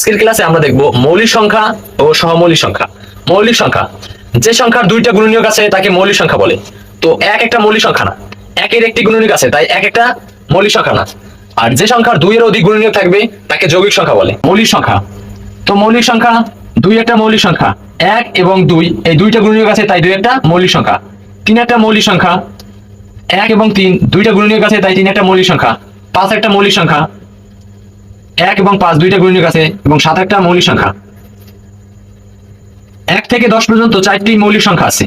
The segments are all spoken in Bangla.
আজকের ক্লাসে আমরা দেখব মৌলিক সংখ্যা ও সহমৌলিক সংখ্যা। মৌলিক সংখ্যা, যে সংখ্যার দুইটা গুণনীয়ক আছে তাকে মৌলিক সংখ্যা বলে। তো এক একটা মৌলিক সংখ্যা না। একের একটি গুণনীয়ক আছে, তাই এক একটা মৌলিক সংখ্যা না। আর যে সংখ্যার দুইয়ের অধিক গুণনীয়ক থাকবে, তাকে যৌগিক সংখ্যা বলে। মৌলিক সংখ্যা, তো মৌলিক সংখ্যা, দুই একটা মৌলিক সংখ্যা, এক এবং দুই, এই দুইটা গুণনীয়ক আছে, তাই দুই একটা মৌলিক সংখ্যা। তিন একটা মৌলিক সংখ্যা, এক এবং তিন, দুইটা গুণনীয়ক আছে, তাই তিন একটা মৌলিক সংখ্যা। পাঁচ একটা মৌলিক সংখ্যা এক এবং পাঁচ দুইটা গুণনীয়ক আছে এবং সাত একটা মৌলিক সংখ্যা। এক থেকে দশ পর্যন্ত চারটি মৌলিক সংখ্যা আছে।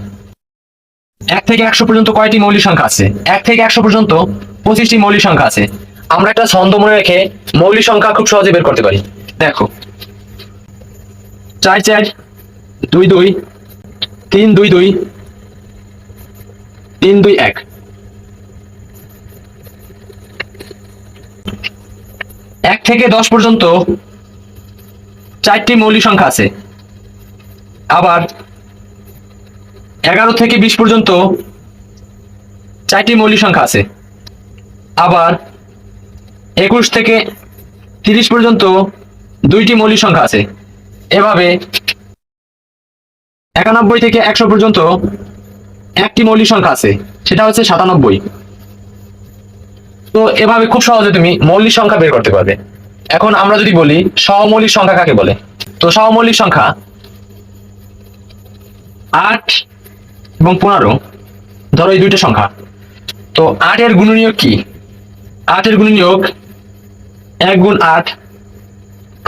এক থেকে একশো পর্যন্ত কয়টি মৌলিক সংখ্যা আছে? এক থেকে একশো পর্যন্ত পঁচিশটি মৌলিক সংখ্যা আছে। আমরা একটা ছন্দ মনে রেখে মৌলিক সংখ্যা খুব সহজে বের করতে পারি। দেখো। চার চার, দুই দুই, তিন দুই দুই, তিন দুই এক। এক থেকে দশ পর্যন্ত চারটি মৌলিক সংখ্যা আছে। আবার এগারো থেকে বিশ পর্যন্ত চারটি মৌলিক সংখ্যা আছে। আবার একুশ থেকে তিরিশ পর্যন্ত দুইটি মৌলিক সংখ্যা আছে। এভাবে একানব্বই থেকে একশো পর্যন্ত একটি মৌলিক সংখ্যা আছে। সেটা হচ্ছে সাতানব্বই। তো এভাবে খুব সহজে তুমি মৌলিক সংখ্যা বের করতে পারবে। এখন আমরা যদি বলি সহমৌলিক সংখ্যা কাকে বলে? তো সহমৌলিক সংখ্যা আট এবং পনেরো, ধরো এই দুইটা সংখ্যা। তো আটের গুণনীয়ক কি? আটের গুণনীয়ক এক গুণ আট।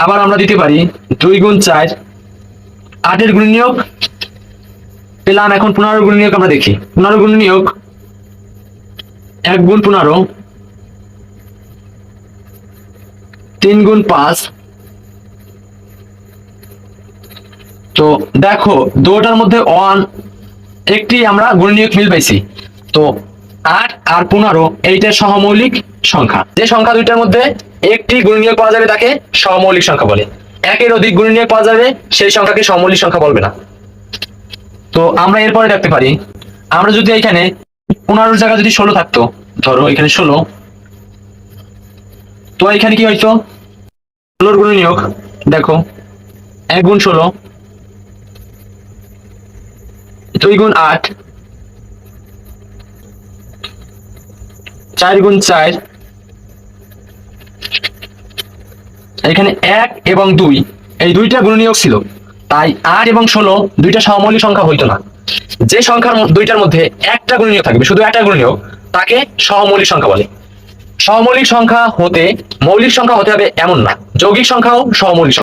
আবার আমরা দিতে পারি দুই গুণ চার। আটের গুণনীয়ক পেলাম এখন পনেরো গুণনীয়ক আমরা দেখি। পনেরো গুণনীয়ক এক গুণ পনেরো তিন গুণ পাঁচ। তো দেখো, দুটার মধ্যে ওয়ান একটি আমরা গুণনীয়ক মিল পাইছি তো আট আর পনেরো এইটা সহমৌলিক সংখ্যা। যে সংখ্যা দুইটার মধ্যে একটি গুণনীয়ক পাওয়া যাবে তাকে সহমৌলিক সংখ্যা বলে। একের অধিক গুণনীয়ক পাওয়া যাবে, সেই সংখ্যাকে সহমৌলিক সংখ্যা বলবে না। তো আমরা এরপরে রাখতে পারি, আমরা যদি এখানে পনেরোর জায়গা যদি ষোলো থাকতো, ধরো এখানে ষোলো তো এখানে কি হইতো ষোলোর গুণনীয়ক দেখো, এক গুণ ষোলো। দুই গুণ আট। চার গুণ চার। এখানে এক এবং দুই, এই দুইটা গুণনীয়ক ছিল। তাই আট এবং ষোলো দুইটা সমমৌলিক সংখ্যা হইতো না। যে সংখ্যার দুইটার মধ্যে একটা গুণনীয়ক থাকবে, শুধু একটা গুণনীয়ক তাকে সহমৌলিক সংখ্যা বলে। সহমৌলিক সংখ্যা হতে মৌলিক সংখ্যা হতে হবে এমন না। যৌগিক সংখ্যাও সমৌলিক